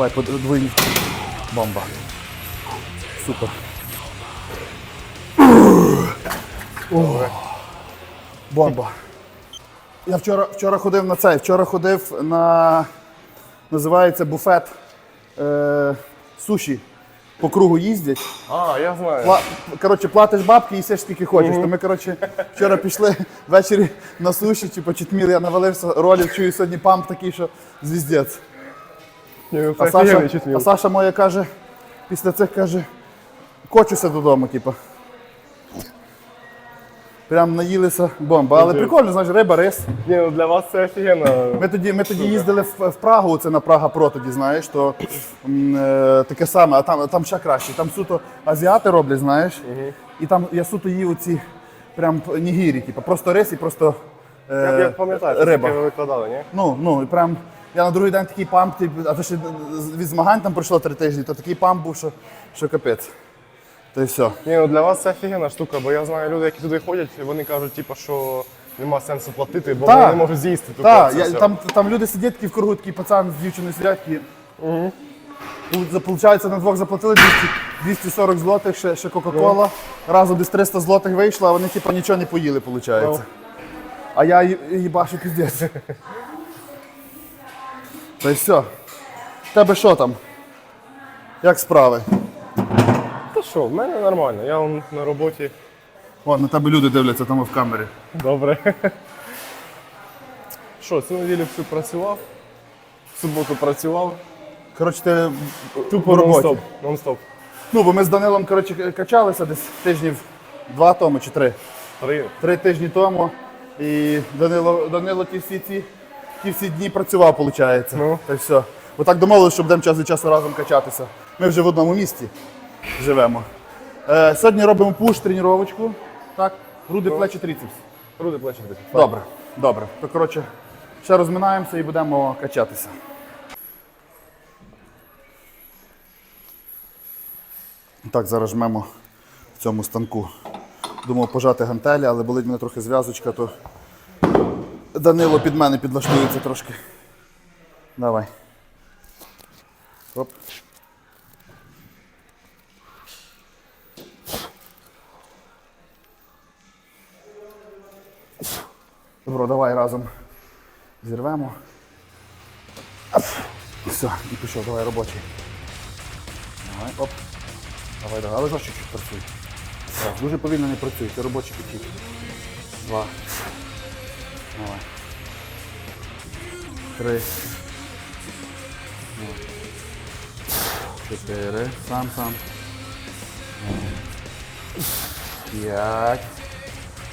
Давай, подвинь. Бомба. Супер. О, Бомба. Я вчора, вчора ходив на цей, вчора ходив на. Називається буфет е, суші. По кругу їздять. А, я знаю. Пла, коротше, платиш бабки і їсиш скільки хочеш. То ми, коротше, вчора пішли ввечері на суші, чи по читміл, я навалився ролів, чую сьогодні памп такий, що звіздець. А Саша, а Саша моя каже, після цих каже, кочуся додому, типу. Прям наїлися бомба. Але прикольно, знаєш, риба, рис. Ні, ну для вас це офігенно. Ми тоді, ми тоді їздили в, в Прагу, це на Прага Про тоді, знаєш, то м, е, таке саме, а там, там ще краще. Там суто азіати роблять, знаєш. І там я суто їв оці прям нігірі, типу, просто рис і просто е, Я, я пам'ятаю, це риба. ви викладали, ні? Ну, ну, і прям. Я на другий день такий памп, типу, а то ще від змагань там пройшло три тижні, то такий памп був, що, що капець. То й все. Ні, ну для вас це офігенна штука, бо я знаю люди, які туди ходять, і вони кажуть, типу, що нема сенсу платити, бо Так. вони не можуть з'їсти. тупо Так, це я, все. там, там люди сидять такі в кругу, такий пацан з дівчиною сидять. Такі, угу. Получається, на двох заплатили 200, 240 злотих, ще, ще Кока-Кола. Разом десь 300 злотих вийшло, а вони типу, нічого не поїли, виходить. Ну. А я ї- їбашу піздець. Та й все. Тебе що там? Як справи? Та що, в мене нормально, я вон на роботі. О, на тебе люди дивляться там в камері. Добре. Що, цю неділю всю працював, в суботу працював, Коротше, ти тупо в роботі. нон-стоп. нон-стоп. Ну, бо ми з Данилом коротше, качалися десь тижнів два тому чи три. Три. Три тижні тому. І Данило, Данило ті всі ці ті всі дні працював, виходить. Ну. Та й все. Отак домовилися, що будемо час від часу разом качатися. Ми вже в одному місті живемо. Е, сьогодні робимо пуш тренувачку. Так, груди, плечі, трицепс. Руди плечі десь. Добре, добре. То коротше, ще розминаємося і будемо качатися. Так, зараз жмемо в цьому станку. Думав пожати гантелі, але болить мене трохи зв'язочка, то Данило під мене підлаштується трошки. Давай. Оп. Добро, давай разом зірвемо. Все, і пішов, давай робочий. Давай, оп. Давай, давай, але ж чуть-чуть працюй. Дуже повільно не працюй, це робочий підхід. Два. Давай. Три. Чотири. Сам, сам. П'ять.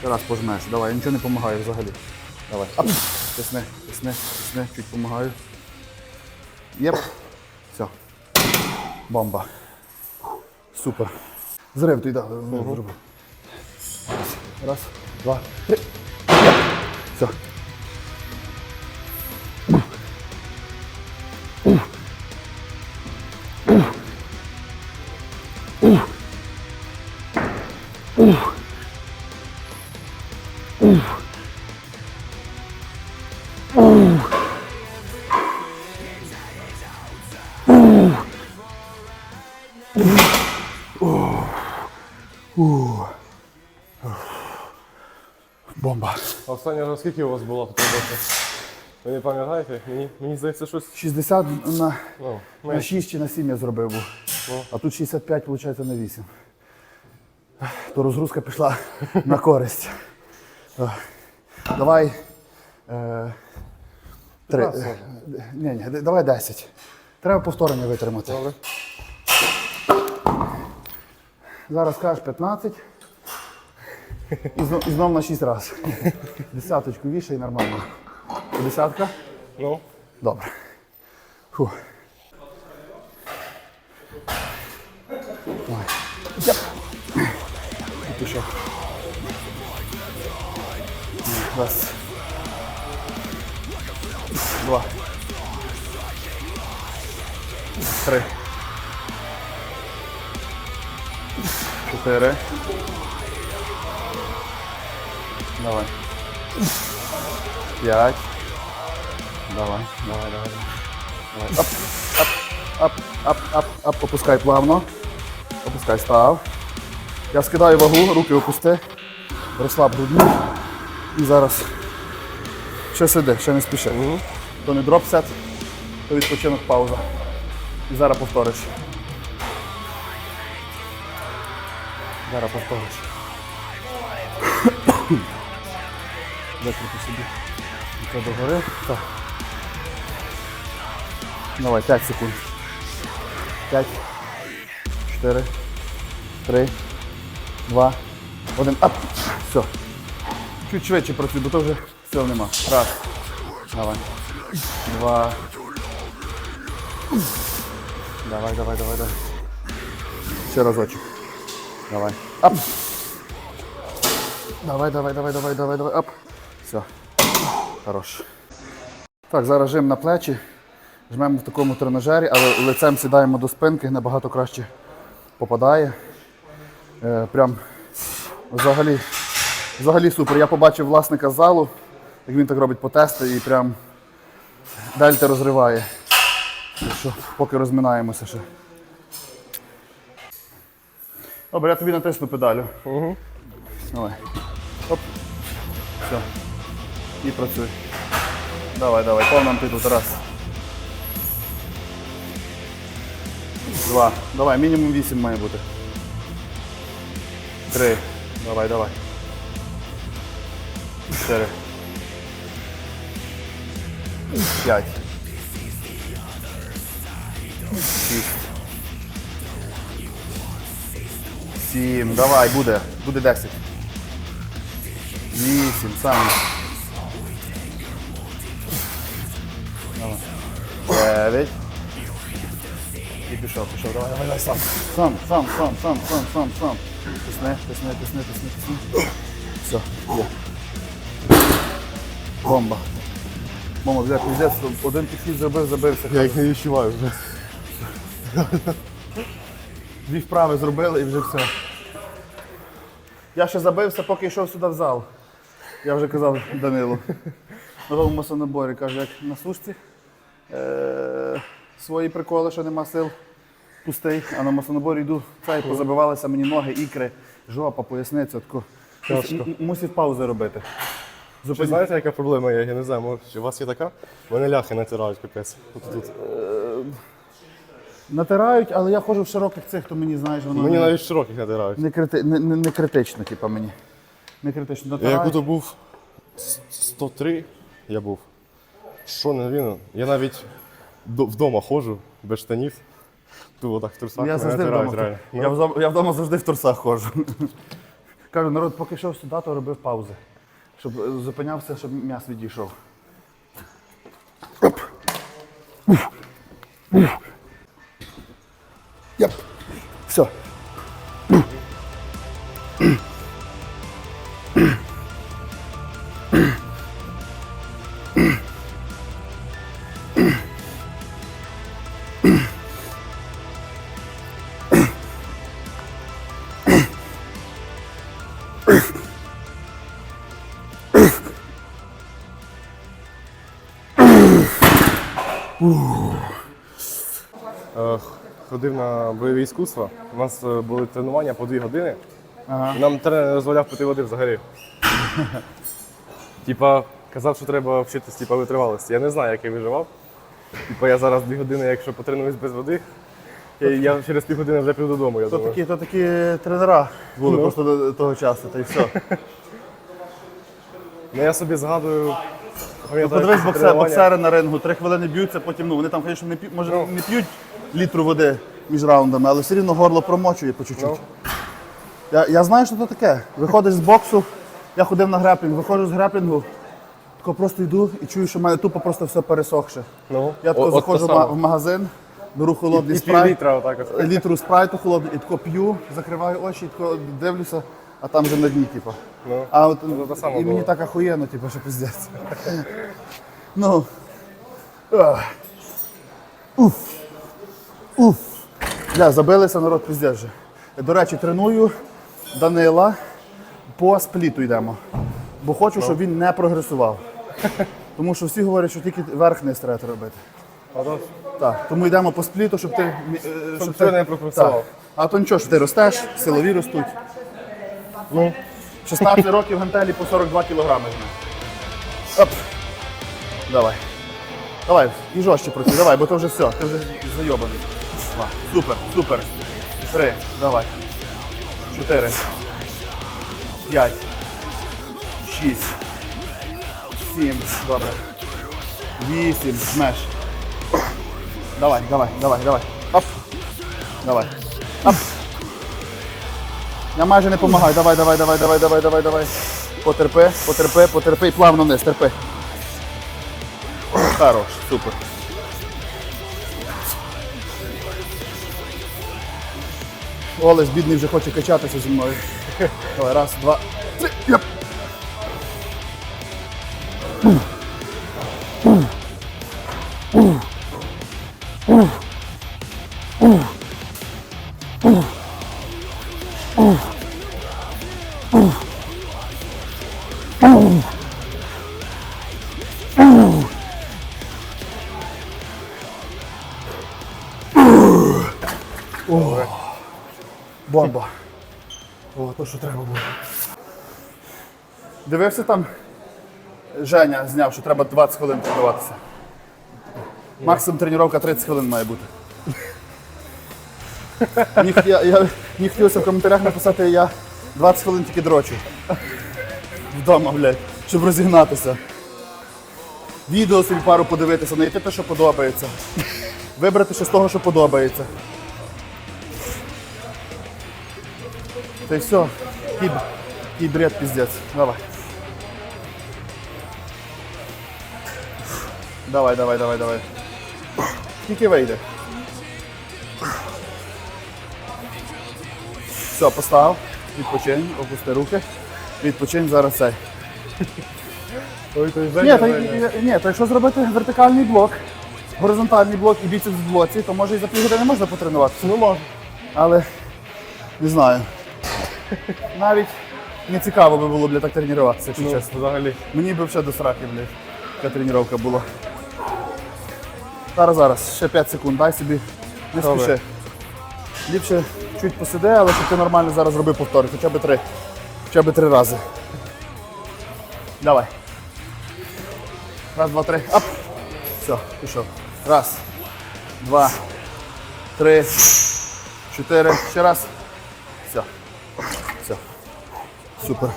Раз пожмеш. Давай, я нічого не допомагаю взагалі. Давай. Ап. Тисни, тисни, тисни, чуть допомагаю. Єп. Все. Бомба. Супер. Зрив ти, да. Раз, два, три. Все. Бомба. А Останній раз скільки у вас було тут роботи? Ви не пам'ятаєте? Мені, мені здається, щось. 60 на, Ну, на менше. 6 чи на 7 я зробив був. Ну. А тут 65, виходить, на 8. То розгрузка пішла на користь. О. Давай. Е, три. 15 Е, ні, ні, д- давай 10. Треба повторення витримати. Добре. Зараз кажеш 15. І знов, і знов на 6 разів. Десяточку вішай нормально. Десятка? Ну, Добре. Фу. Давай. Яп. І пішов. Раз. Два. Три. Чотири. Давай. П'ять. Давай, давай, давай. давай. Оп, оп. ап, ап, ап, ап, опускай плавно. Опускай, став. Я скидаю вагу, руки опусти. Розслаб грудну. І зараз ще сиди, ще не спіши. То не дроп-сет, то відпочинок пауза. І зараз повториш. Зараз повториш. Викрути собі. Це догори. Так. Давай, 5 секунд. 5, 4, 3, 2, 1. Ап! Все. Чуть швидше працюй, бо то вже сил нема. Раз. Давай. Два. Давай, давай, давай, давай. Ще разочок. Давай. Ап. Давай, давай, давай, давай, давай, давай. Ап. Все. Хорош. Так, зараз жим на плечі. Жмемо в такому тренажері, але лицем сідаємо до спинки, набагато краще попадає. Е, прям взагалі, взагалі супер. Я побачив власника залу, як він так робить потести і прям дельта розриває. Що, поки розминаємося ще. Добре, я тобі натисну педалю. Угу. Давай. Оп. Все. І працюй. Давай, давай, повна амплітуда. Раз. Два. Давай, мінімум вісім має бути. Три. Давай, давай. Чотири. П'ять. Шість. Сім. Давай, буде. Буде десять. Вісім. Сам. 9. І пішов, пішов, давай, давай, давай, сам. Сам, сам, сам, сам, сам, сам, сам. Тисни, тисни, тисни, тисни, тисни. Все, є. Бомба. Мама, бля, піздець, один підхід зробив, забився. Я їх не відчуваю вже. Дві вправи зробили і вже все. Я ще забився, поки йшов сюди в зал. Я вже казав Данилу. На тому масоноборі, каже, як на сушці. Е- свої приколи, що нема сил. Пустий, а на масонаборі йду, цей позабивалися мені ноги, ікри, жопа, поясниця. Тако. Тяжко. М- м- Мусив паузи робити. Чи знаєте, яка проблема є? Я не знаю, може, чи у вас є така? Мене ляхи натирають капець. Тут. Натирають, але я ходжу в широких цих, то мені знаєш, воно Мені не, навіть широких натирають. не, крити... не, не, не критично, типу, мені. Не критично. Я як Натирають. ото був 103, я був. Що не він? Я навіть вдома ходжу без штанів. Тут отак в трусах Я мене завжди вдома. реально. Я, вдома, я вдома завжди в трусах ходжу. Кажу, народ, поки йшов сюди, то робив паузи. Щоб е, зупинявся, щоб м'яс відійшов. Оп. Уф. Уф. Все. Ходив на бойові іскусства. У нас е, були тренування по дві години. Ага. І Нам тренер не дозволяв пити води взагалі. Типа, казав, що треба вчитись типа, витривалості. Я не знаю, як я виживав. Типа, я зараз дві години, якщо потренуюсь без води, я, я через пів години вже піду додому, я То думаю. такі, то такі тренера були Ну. просто до того часу, та й все. Ну я собі згадую. пам'ятаю, Подивись, тренування. боксери на рингу, три хвилини б'ються, потім ну, вони там, звісно, не п'ють, може, Ну. не п'ють літру води між раундами, але все рівно горло промочує по чуть-чуть. Я, я знаю, що це таке. Виходиш з боксу, я ходив на греплінг, виходжу з греплінгу, тако просто йду і чую, що в мене тупо просто все пересохше. Ну, Я тако заходжу в в магазин, беру холодний І спрайт, літра отак літру спрайту холодний, і тако п'ю, закриваю очі, і тако дивлюся, а там вже на дні, типу. Ну, А от Ну, і мені було. так охуєнно, типу, що пиздець. ну. Уф. Уф. Бля, забилися народ пиздець же. До речі, треную Данила по спліту йдемо. Бо хочу, щоб він не прогресував. Тому що всі говорять, що тільки верх не треба робити. Так, тому йдемо по спліту, щоб ти. Щоб ти не пропрацював. Так. А то нічого, що ти ростеш, силові ростуть. ну, 16 років гантелі по 42 кілограми. Оп. Давай. Давай, і жорстче працюй, давай, бо то вже все, ти вже зайобаний. Два. Супер, супер. Три, давай. Чотири. П'ять. Шість. Сім. Добре. Вісім. Жмеш. Давай, давай, давай, давай. Оп. Давай. Оп. Я майже не допомагаю. Давай, давай, давай, давай, давай, давай, давай. Потерпи, потерпи, потерпи і плавно вниз, терпи. Хорош, супер. Олесь, бідний, вже хоче качатися зі мною. Давай, раз, два, три. Яп. Бомба. О, то, що треба було. Дивився там? Женя зняв, що треба 20 хвилин тренуватися. Максимум тренування 30 хвилин має бути. Мені, хотілося в коментарях написати, я 20 хвилин тільки дрочу. Вдома, блядь, щоб розігнатися. Відео собі пару подивитися, знайти те, що подобається. Вибрати щось з того, що подобається. Й все. Який, який бред піздець. Давай. Давай, давай, давай, давай. Скільки вийде? Все, постав. Відпочинь, опусти руки. Відпочинь зараз цей. ой, то Ні, та, ні, та якщо зробити вертикальний блок, горизонтальний блок і біцепс в блоці, то може і за півгодини можна потренуватися. Ну можна. Але не знаю. Навіть не цікаво би було бля, так тренуватися, якщо Ну, чесно. взагалі. Мені б взагалі до сраки, блядь, така тренування була. Зараз, зараз, ще 5 секунд, дай собі, не Добре. спіши. Ліпше чуть посиди, але щоб ти нормально зараз робив повтори, хоча б три. Хоча б три рази. Давай. Раз, два, три. Ап. Все, пішов. Раз, два, три, чотири. Ще раз. Супер.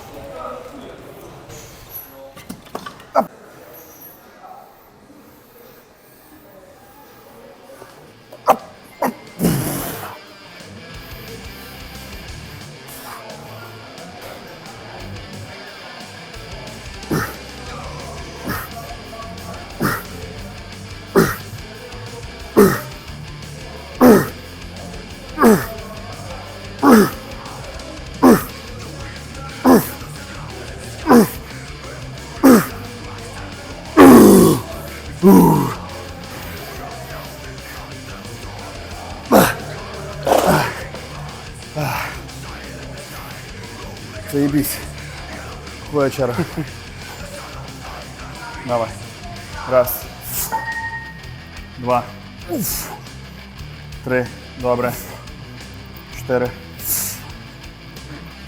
Заебись. Вечора. Давай. Раз. Два. Три. Добре. Чотири.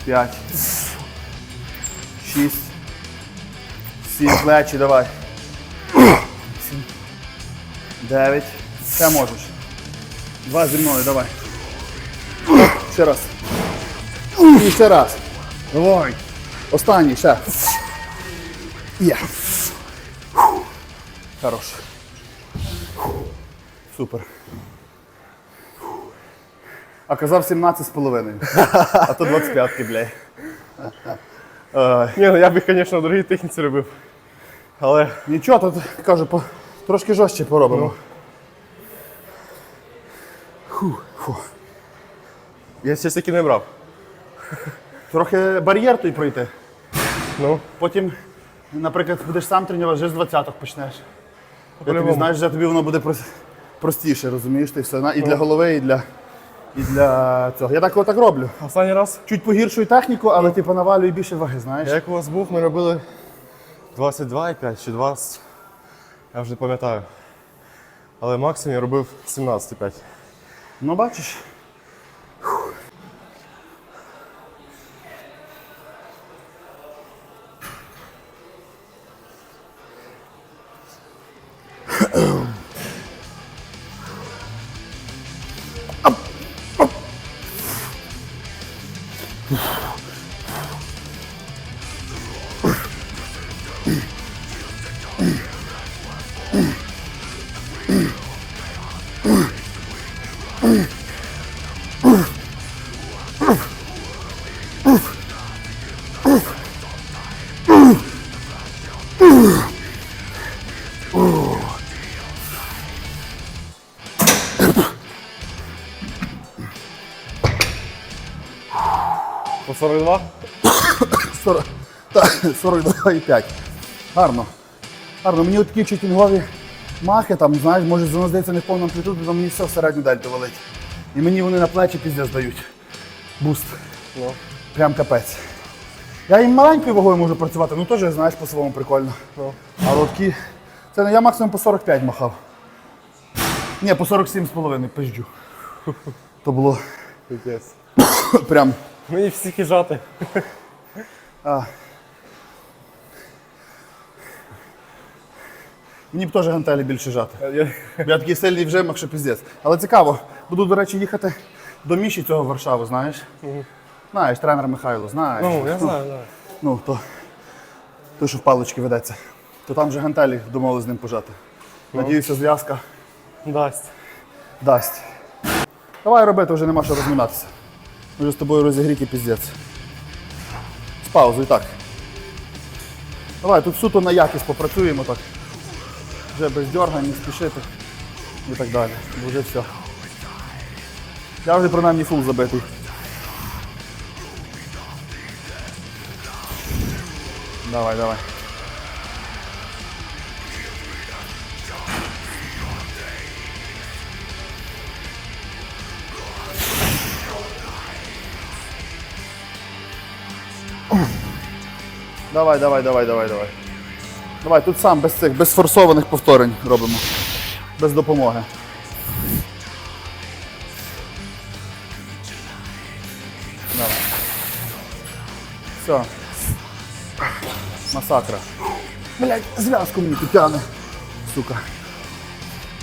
П'ять. Шість. Сім. Плечі, давай. Дев'ять. Ще можеш. Два зі мною, давай. Ще раз. І ще раз. Давай. Останній ще. Є. Хорош. Супер. А казав 17 з половиною. А то 25, бля. Ні, ну я б їх, звісно, в другій техніці робив. Але Нічого, тут кажу, по, трошки жорстче поробимо. Фу, фу. я ще таки не брав. Трохи бар'єр той пройти. Ну, Потім, наприклад, будеш сам тренувати, вже з 20-х почнеш. Я тобі знаєш, вже тобі воно буде простіше, розумієш? Ти все. І для голови, і для, і для цього. Я так отак роблю. останній раз, Чуть погіршую техніку, але типу навалюю більше ваги, знаєш. як у вас був, ми робили 22,5 чи 20. Я вже не пам'ятаю. Але максимум я робив 17,5. Ну, бачиш. 42? 40, так, 42,5. Гарно. Гарно. Мені от такі чутінгові махи, там, знаєш, може, воно здається не в повному амплітуді, але мені все в середню дельту валить. І мені вони на плечі піздець дають. Буст. Ну. Прям капець. Я їм маленькою вагою можу працювати, ну теж, знаєш, по-своєму прикольно. Ну. Але такі. Це я максимум по 45 махав. Ні, по 47,5 пизджу. То було прям. Мені всі жати. А. Мені б теж гантелі більше жати. Я... Я такий сильний в жимах, що піздець. Але цікаво, буду, до речі, їхати до Міші цього Варшаву, знаєш? Знаєш, тренер Михайло, знаєш. Ну, я знаю, знаю. Ну, то, то, що в палички ведеться. То там вже гантелі домовились з ним пожати. Надіюся, зв'язка Дасть. дасть. Давай робити, вже нема що розминатися. Вже з тобою розігріті піздець. З паузою, так. Давай, тут суто на якість попрацюємо так. Вже без дергань, не спішити і так далі. Вже все. Я вже принаймні фул забитий. Давай, давай. Давай, давай, давай, давай, давай. Давай, тут сам без цих, без форсованих повторень робимо. Без допомоги. Давай. Все. Масакра. Блять, зв'язку мені тут тягне. Сука.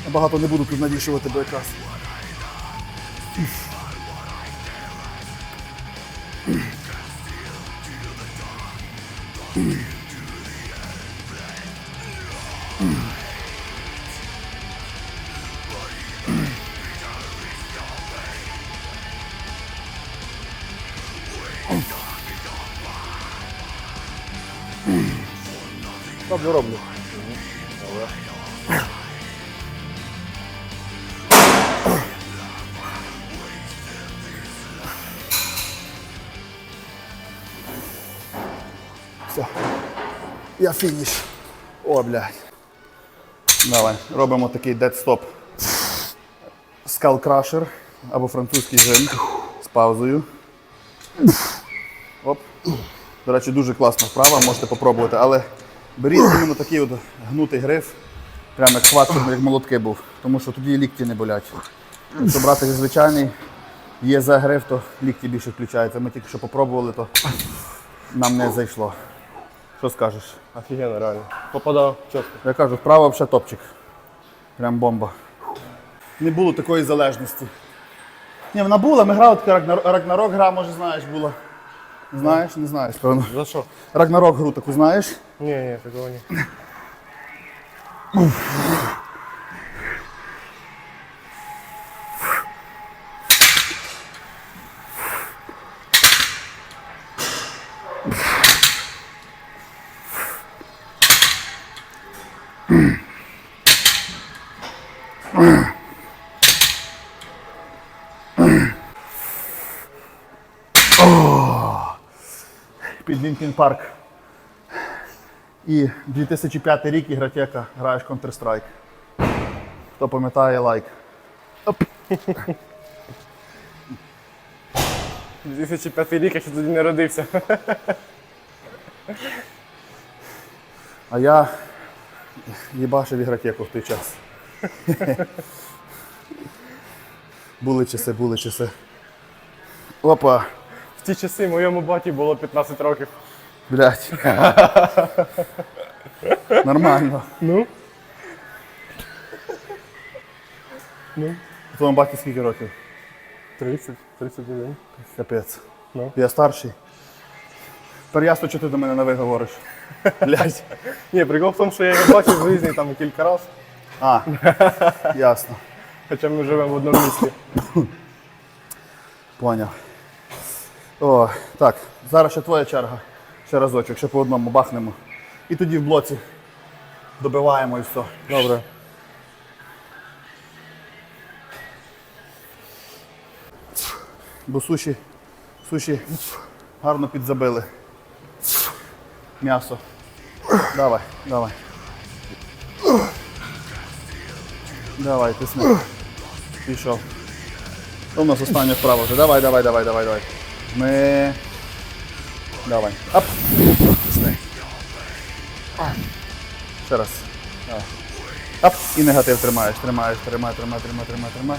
Я багато не буду тут навішувати, бо. Роблю, роблю. Все. Я фініш. О, блядь. Давай, робимо такий дедстоп. Crusher або французький жим з паузою. Оп. До речі, дуже класна вправа, можете попробувати, але беріть іменно такий от гнутий гриф, прямо як хват, щоб як молотки був, тому що тоді лікті не болять. Якщо брати звичайний є за гриф, то лікті більше включаються. Ми тільки що попробували, то нам не зайшло. Що скажеш? Офігенно, реально. Попадав чітко. Я кажу, вправа взагалі топчик. Прям бомба. Не було такої залежності. Ні, вона була, ми грали Рагнарок, Рагнарок гра, може знаєш, була. Знаєш, не знаєш, певно. За що? Рагнарок гру таку знаєш? Ні, ні, такого ні. Під Лінкін Парк. І 2005 рік ігротека, граєш Counter-Strike. Хто пам'ятає, лайк. Оп. 2005 рік, я ще тоді не родився. А я їбашив ігротеку в той час. були часи, були часи. Опа. В ті часи моєму баті було 15 років. Блять. Нормально. Ну? Ну, Твоєму батьку скільки років? 30, 31. Капець. Ну. Я старший. Тепер ясно, що ти до мене на ви говориш. Блять. Ні, прикол в тому, що я його бачив в житті там кілька разів, А, ясно. хоча ми живемо в одному місті. Поняв. О, так, зараз ще твоя черга. Ще разочок, ще по одному бахнемо. І тоді в блоці добиваємо і все. Добре. Бо суші, суші гарно підзабили. М'ясо. Давай, давай. Давай, тисни. Пішов. То у нас остання вправа вже. Давай, давай, давай, давай, давай. Ми. Давай. Ап. Тисни. Ще раз. Давай. Ап. І негатив тримаєш, тримаєш, тримай, тримай, тримай, тримай, тримай.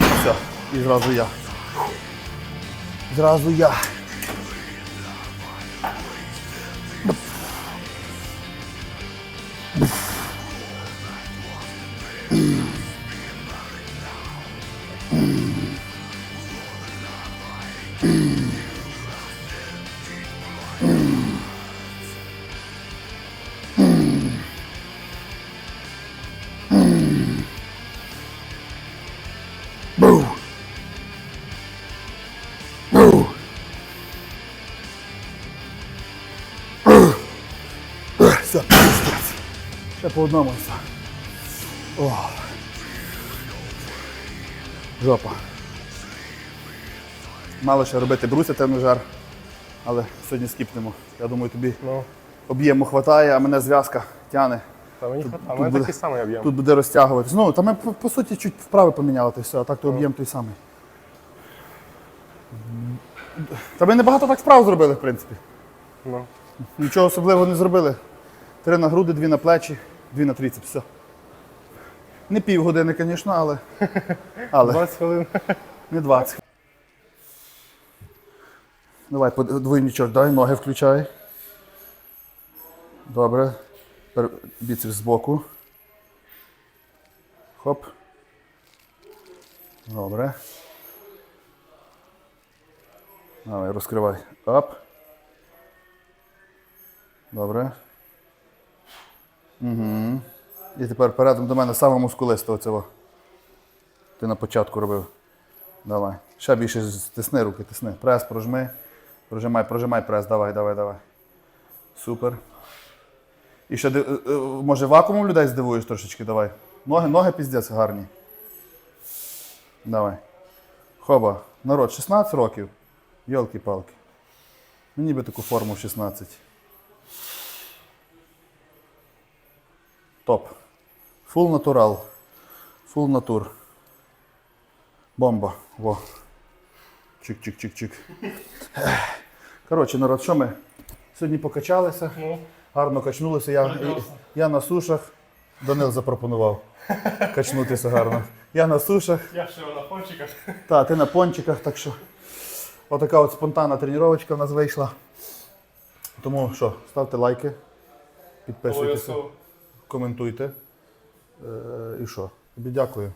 Все, і зразу я. Зразу я. Ще по одному. О. Жопа. Мало ще робити бруся тренажер, але сьогодні скіпнемо. Я думаю, тобі Ну, об'єму хватає, а мене зв'язка тягне. та мені хватає. У тут мене буде- такий самий об'єм. Тут буде розтягуватись. Ну, там ми по, по суті чуть вправи поміняли, то все, а так то об'єм той самий. Та ми небагато так справ зробили, в принципі. Ну. Нічого особливого не зробили. Три на груди, дві на плечі, дві на трицеп, все. Не півгодини, звісно, але. але 20 хвилин. не 20. Давай, двойничок, дай, ноги включай. Добре. Тепер Біцепс збоку. Хоп. Добре. Давай, розкривай. Оп. Добре. Угу. І тепер передом до мене саме мускулисте оцього. Ти на початку робив. Давай. Ще більше стисни руки, тисни. Прес, прожми. Прожимай, прожимай прес, давай, давай, давай. Супер. І ще е, е, може вакуумом людей здивуєш трошечки, давай. Ноги, ноги піздець гарні. Давай. Хоба. Народ, 16 років. Йолки-палки. Мені би таку форму в 16. Топ. Фул натурал. Фул натур. Бомба. Во. Чик-чик-чик-чик. Коротше, народ, що ми? Сьогодні покачалися, Ну. гарно качнулися. Я, я на сушах. Данил запропонував качнутися гарно. Я на сушах. Я ще на пончиках. Та, ти на пончиках, так що отака от спонтанна тренувачка в нас вийшла. Тому що, ставте лайки, підписуйтеся, коментуйте. Е, і що? Тобі дякую.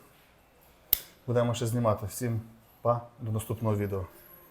Будемо ще знімати. Всім па, до наступного відео.